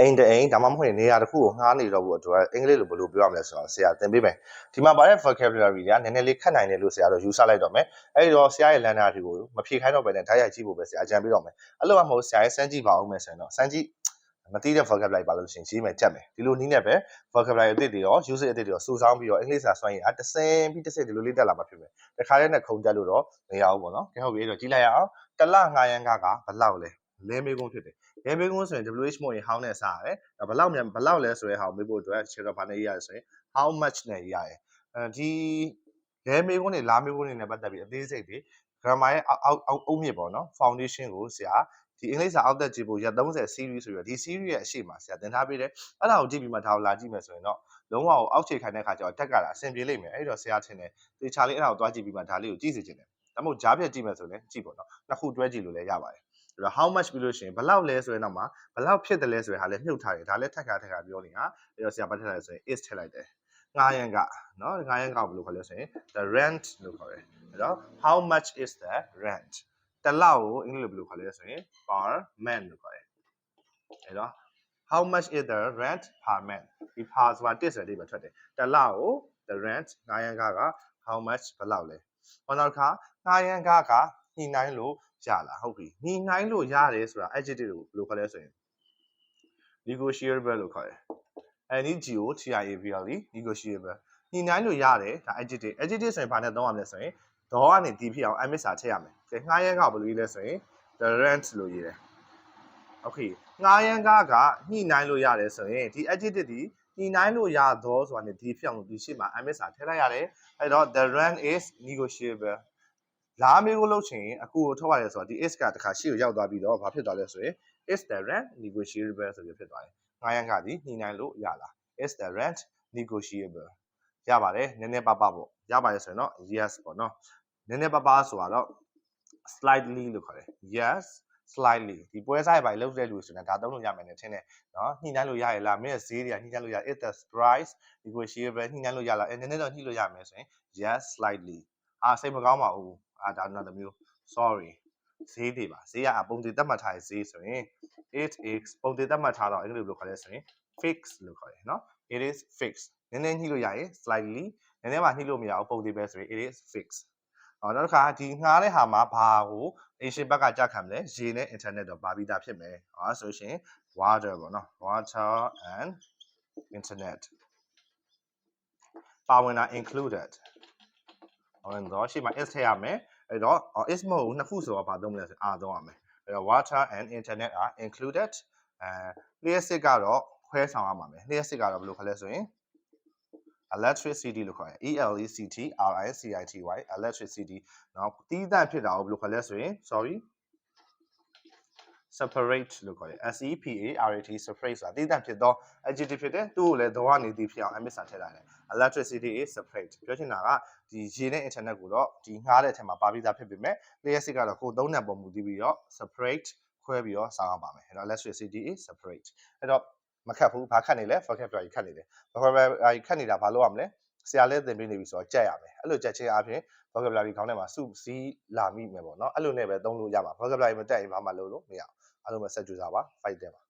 အိမ်တအိမ်ဒါမှမဟုတ်ရင်နေရာတစ်ခုကိုငှားနေတော့ဘူးအတွက်အင်္ဂလိပ်လိုဘယ်လိုပြောရမလဲဆိုတော့ဆရာသင်ပေးမယ်ဒီမှာပါတဲ့ vocabulary တွေကနည်းနည်းလေးခက်နိုင်တယ်လို့ဆရာတို့ယူဆလိုက်တော့မယ်အဲ့ဒီတော့ဆရာရဲ့လမ်းနာတွေကိုမဖြေခိုင်းတော့ဘဲနဲ့ဓာတ်ရိုက်ကြည့်ဖို့ပဲဆရာအကြံပေးတော့မယ်အဲ့လိုမှမဟုတ်ဆရာရဲ့စမ်းကြည့်ပါဦးမယ်ဆိုရင်တော့စမ်းကြည့်မသိတဲ့ vocabulary ပါလို့ရှိရင်ကြီးမယ်ကြက်မယ်ဒီလိုနည်းနဲ့ပဲ vocabulary အသစ်တွေရော usage အသစ်တွေရောစုဆောင်းပြီးတော့အင်္ဂလိပ်စာစွမ်းရည်အတဆင်ပြီးတစ်စက်ဒီလိုလေးတက်လာမှာဖြစ်မယ်တခါတည်းနဲ့ခုံတက်လို့တော့မရဘူးပေါ့နော်ကဲဟုတ်ပြီအဲ့တော့ကြည့်လိုက်ရအောင်တလငှားရန်ကကဘလောက်လဲ လဲမေးကုန်ဖြစ်တယ်လဲမေးကုန်ဆိုရင် WH မို့ရင် how နဲ့စရတယ်ဘလောက်မြန်ဘလောက်လဲဆိုရဲဟာကိုမေးဖို့အတွက်ခြေတော့ဘာနဲ့ရရဆိုရင် how much နဲ့ရရတယ်အဲဒီလဲမေးကုန်တွေလာမေးကုန်တွေနဲ့ပတ်သက်ပြီးအသေးစိတ်တွေ grammar ရဲ့အောက်အောက်အုံးမြစ်ပေါ့နော် foundation ကိုဆရာဒီအင်္ဂလိပ်စာအောက်သက်ကြည့်ဖို့ရ30 series ဆိုပြီးတော့ဒီ series ရဲ့အရှိမှာဆရာသင်ထားပေးတယ်အဲ့ဒါကိုကြည့်ပြီးမှဒါကိုလာကြည့်မယ်ဆိုရင်တော့လုံးဝကိုအောက်ခြေခိုင်တဲ့ခါကျတော့တက်ကလာအဆင်ပြေလိမ့်မယ်အဲ့တော့ဆရာထင်တယ်တေချာလေးအဲ့ဒါကိုသွားကြည့်ပြီးမှဒါလေးကိုကြည့်စီခြင်းတယ်ဒါမှမဟုတ်ဂျားပြက်ကြည့်မယ်ဆိုရင်ကြည့်ပေါ့နော်နှစ်ခုတွဲကြည့်လို့လည်းရပါတယ် အဲ့တော့ how much ပြီးလို့ရှိရင်ဘလောက်လဲဆိုရင်တော့မှဘလောက်ဖြစ်တယ်လဲဆိုရင်ဟာလည်းမြုပ်ထားတယ်ဒါလည်းထက်ခါထက်ခါပြောနေတာအဲ့တော့ဆရာဘာထည့်လိုက်လဲဆိုရင် is ထည့်လိုက်တယ်ငားရန်ကနော်ငားရန်ကဘယ်လိုခေါ်လဲဆိုရင် the rent လို့ခေါ်တယ်အဲ့တော့ how much is the rent တစ်လောက်ကိုအင်္ဂလိပ်လိုဘယ်လိုခေါ်လဲဆိုရင် per man လို့ခေါ်တယ်အဲ့တော့ how much is the rent per man ဒီ per ဆိုတာတစ်ဆိုတဲ့အိဗယ်ထွက်တယ်တစ်လောက်ကို the rent ငားရန်ကက how much ဘယ်လောက်လဲဟောနောက်တစ်ခါငားရန်ကကညှိနှိုင်းလို့ ရလားဟုတ်ပြီညှိနှိုင်းလို့ရတယ်ဆိုတာ adjective ကိုဘယ်လိုခေါ်လဲဆိုရင် negotiable လို့ခေါ်တယ် NEGO negotiable ညှိနှိုင်းလို့ရတယ်ဒါ adjective adjective ဆိုရင်ဘာနဲ့သုံးရမလဲဆိုရင်ဒေါ်ကနေဒီဖြစ်အောင် MS စာထည့်ရမယ်။ကဲငှားရမ်းကဘယ်လိုရေးလဲဆိုရင် the rent လို့ရေးတယ်။ Okay ငှားရမ်းကကညှိနှိုင်းလို့ရတယ်ဆိုရင်ဒီ adjective ဒီညှိနှိုင်းလို့ရတော့ဆိုတာ ਨੇ ဒီဖြစ်အောင်ဒီရှေ့မှာ MS စာထည့်လိုက်ရတယ်။အဲ့တော့ the rent is negotiable လာမေးကိုလုပ်ချင်အကူကိုထုတ်ရတယ်ဆိုတော့ဒီ is ကတခါရှေ့ကိုရောက်သွားပြီးတော့ဘာဖြစ်သွားလဲဆိုရင် is the rent negotiable ဆိုပြီးဖြစ်သွားတယ်။ငှားရမ်းကဒီညှိနှိုင်းလို့ရလား is the rent negotiable ရပါတယ်နည်းနည်းပါးပါးပေါ့ရပါတယ်ဆိုရင်တော့ yes ပေါ့နော်နည်းနည်းပါးပါးဆိုတော့ slightly လို့ခေါ်တယ် yes slightly ဒီပွဲစားရပါလောက်တဲ့လူဆိုရင်ဒါသုံးလို့ရမယ်နဲ့ထင်တယ်နော်ညှိနှိုင်းလို့ရရလားမင်းရဲ့ဈေးတွေကညှိနှိုင်းလို့ရ it the price negotiable ညှိနှိုင်းလို့ရလားအဲနည်းနည်းတော့ညှိလို့ရမယ်ဆိုရင် yes slightly အာစိတ်မကောင်းပါဘူး အာဒါနောက်တစ်မျိုး sorry ဈေးတွေပါဈေးကပုံတည်တတ်မှတ်ထားတဲ့ဈေးဆိုရင် it is ပုံတည်တတ်မှတ်ထားတော့အင်္ဂလိပ်လိုခေါ်လဲဆိုရင် fix လို့ခေါ်တယ်နော် it is fixed နည်းနည်းညှိလို့ရရင် slightly နည်းနည်းမှညှိလို့မရဘူးပုံတည်ပဲဆိုရင် it is fixed အော်နောက်တစ်ခါဒီငှားတဲ့ဟာမှာဘာကို Asian ဘက်ကကြခံမလဲရေနဲ့ internet တော့ပါပြီးသားဖြစ်မယ်။ဟာဆိုရှင် water ပေါ့နော် water and internet ပါဝင်တာ included ဟောရင်တော့ရှေ့မှာ is ထည့်ရမယ်အဲ့တော့ is မဟုတ်ဘူးနှစ်ခုဆိုတော့ဘာသုံးမလဲဆိုအာသုံးရမယ်အဲ့တော့ water and internet are included အဲ lipstick ကတော့ခွဲဆောင်ရမှာမယ် lipstick ကတော့ဘယ်လိုခေါ်လဲဆိုရင် electricity လို့ခေါ်တယ် E L E C T R I C I T Y electricity เนาะတီးတန့်ဖြစ်တာကိုဘယ်လိုခေါ်လဲဆိုရင် sorry separate လို့ခေါ်တယ် S E P A R A T separate ဆိုတာတီးတန့်ဖြစ်သော adjective ဖြစ်တယ်သူ့ကိုလည်းတော့ကနေတီးဖြစ်အောင် MS စာထည့်လိုက်တယ် electricity is separate ပြောချင်တာကဒီရေနဲ့ internet ကိုတော့ဒီငှားတဲ့အထက်မှာပါပြီးသားဖြစ်ပေမဲ့ lipstick ကတော့ကိုသုံးတဲ့ပုံမူတည်ပြီးတော့ separate ခွဲပြီးတော့စောင်းအောင်ပါမယ်အဲ့တော့ electricity is separate အဲ့တော့မခတ်ဘူးဘာခတ်နေလဲ vocabulary ခတ်နေတယ် vocabulary ခတ်နေတာဘာလို့ရမလဲဆရာလည်းသင်ပေးနေပြီဆိုတော့ကြက်ရမယ်အဲ့လိုကြက်ချင်းအပြင် vocabulary ခေါင်းထဲမှာစုစည်းလာမိမယ်ပေါ့နော်အဲ့လိုနဲ့ပဲသုံးလို့ရမှာ vocabulary မတက်ရင်ဘာမှလုပ်လို့မရအောင် အားလုံးပဲဆက်ကြိုးစားပါ fight တယ်ပါ